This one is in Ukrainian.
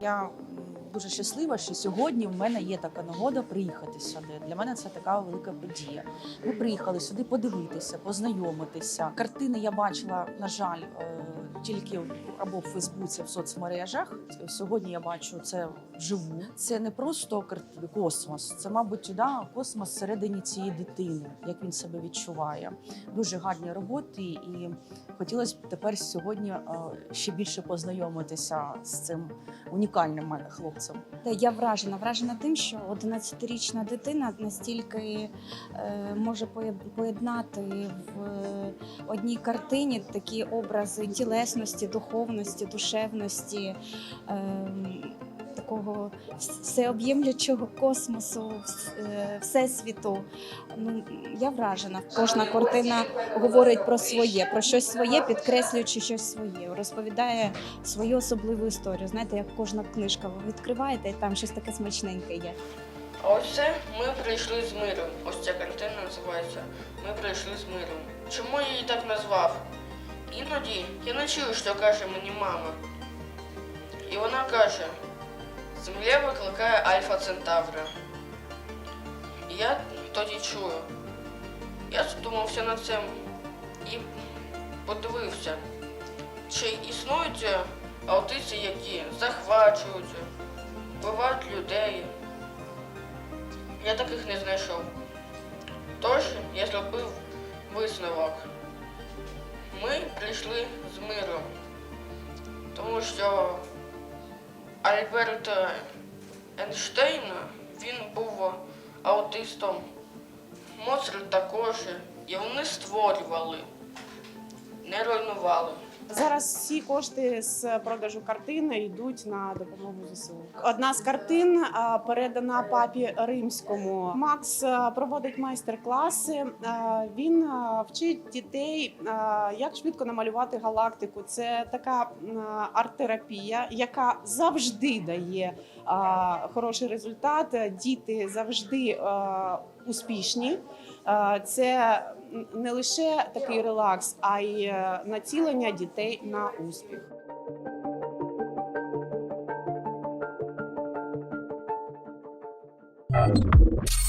Я м, дуже щаслива, що сьогодні в мене є така нагода приїхати сюди. Для мене це така велика подія. Ми приїхали сюди подивитися, познайомитися. Картини я бачила, на жаль, е, тільки або в Фейсбуці, в соцмережах. Сьогодні я бачу це вживу. Це не просто космос, це, мабуть, да, космос всередині цієї дитини, як він себе відчуває. Дуже гарні роботи, і хотілося б тепер сьогодні е, ще більше познайомитися з цим унікальним хлопцем. Та я вражена, вражена тим, що 11-річна дитина настільки е, може поєднати в е, одній картині такі образи тілесності, духовності, душевності. Такого всеоб'ємлячого космосу, е, всесвіту. Ну я вражена. Кожна картина говорить про своє, про щось своє, підкреслюючи щось своє, розповідає свою особливу історію. Знаєте, як кожна книжка ви відкриваєте, і там щось таке смачненьке є. А ось це ми прийшли з миром. Ось ця картина називається Ми прийшли з миром. Чому я її так назвав? Іноді я не чую, що каже мені мама. І вона каже: Земля викликає Альфа Центавра. Я тоді чую. Я задумався над цим і подивився, чи існують аутисти, які захвачують, вбивають людей. Я таких не знайшов. Тож я зробив висновок. Ми прийшли з миром, тому що Альберт Ейнштейна, він був аутистом, Моцарт також, і вони створювали, не руйнували. Зараз всі кошти з продажу картини йдуть на допомогу ЗСУ. Одна з картин передана папі римському. Макс проводить майстер-класи. Він вчить дітей, як швидко намалювати галактику. Це така арт-терапія, яка завжди дає хороший результат. Діти завжди успішні. Це не лише такий релакс, а й е, націлення дітей на успіх. Thank